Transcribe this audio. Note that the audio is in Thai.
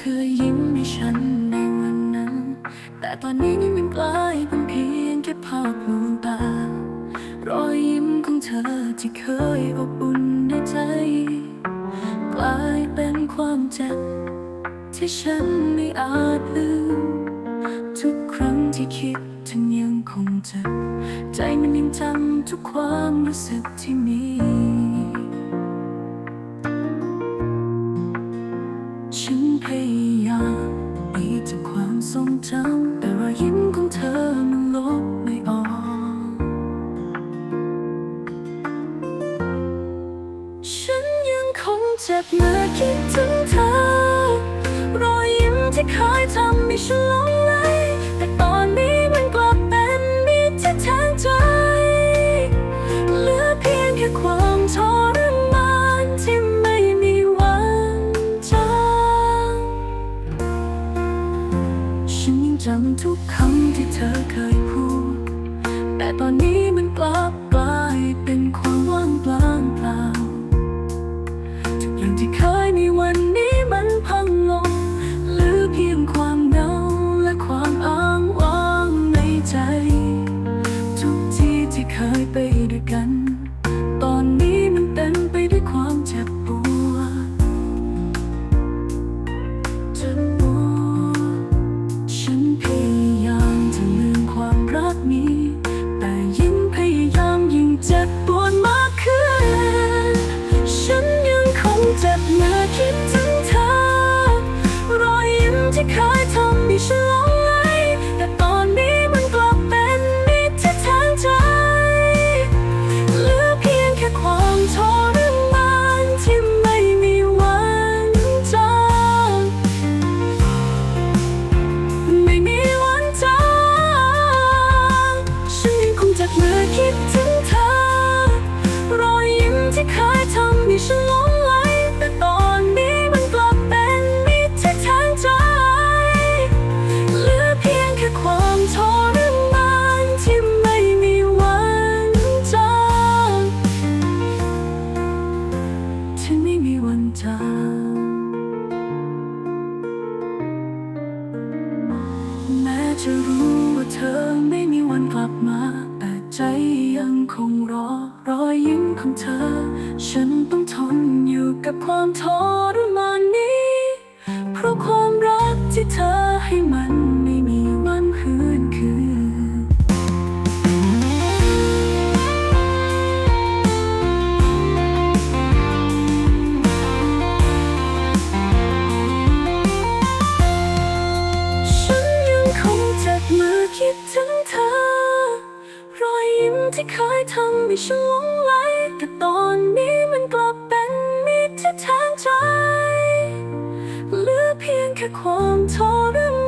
เคยยิ้มให้ฉันในวันนั้น แต่ตอนนี้มันกลายเป็นเพียงแค่ภาพลวงตา รอยยิ้มของเธอที่เคยอบอุ่นในใจ กลายเป็นความเจ็บที่ฉันไม่อาจลืมทุกครั้งที่คิดถึงยังคงเจ็บใจมันยังจำทุกความรู้สึกที่มี พยายามหนีจากความทรงจำแต่รอยยิ้มของเธอมันลบไม่ออก ฉันยังคงเจ็บเมื่อคิดถึงเธอ รอยยิ้มที่เคยทำให้ฉันหลงไหล จำทุกคำที่เธอเคยพูด แต่ตอนนี้มันกลับกลายเป็นความว่างเปล่าเปล่าทุกอย่างที่เคยมีวันนี้มันพังลงหลือเพียงความเหงาและความอ้างว้างในใจ ทุกที่ที่เคยไปด้วยกัน คิดถึงเธอ รอยยิ้มที่เคยทำให้ฉันหลงไหลแต่ตอนนี้มันกลับเป็นมิตรที่แทงใจ เหลือเพียงแค่ความทรมานที่ไม่มีวันจางไม่มีวันจางฉันยังคงจ็บมือคิดถึงเธอ รอยยิ้มที่เคยทำให้ฉัน วันจาแม้จะรู้ว่าเธอไม่มีวันกลับมา แต่ใจยังคงรอรอยยิ้มของเธอ ฉันต้องทนอยู่กับความทรมานนี้ เพราะความรักที่เธอ ที่เคยทำให้ฉันหลงไหลแต่ตอนนี้มันกลับเป็นมิตรที่แทงใจเหลือเพียงแค่ความทรมาน